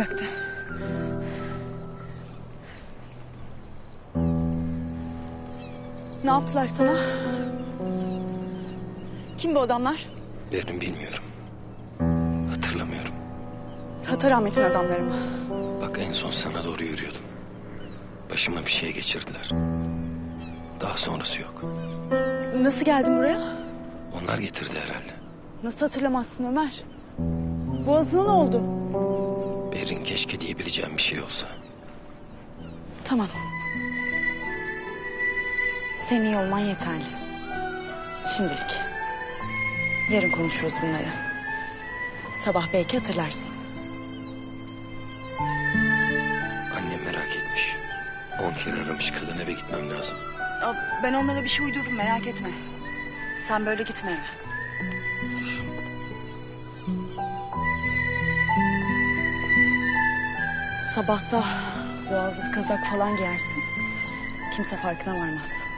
yapacaktı. Ne yaptılar sana? Kim bu adamlar? Berin bilmiyorum. Hatırlamıyorum. Tatar Ahmet'in adamları mı? Bak en son sana doğru yürüyordum. Başıma bir şey geçirdiler. Daha sonrası yok. Nasıl geldin buraya? Onlar getirdi herhalde. Nasıl hatırlamazsın Ömer? Boğazına ne oldu? Berin keşke diyebileceğim bir şey olsa. Tamam. Senin iyi olman yeterli. Şimdilik. Yarın konuşuruz bunları. Sabah belki hatırlarsın. Annem merak etmiş. On kere aramış kadın eve gitmem lazım. Aa, Ben onlara bir şey uydururum merak etme. Sen böyle gitme eve. Dur. Sabahta boğazlı bir kazak falan giyersin. Kimse farkına varmaz.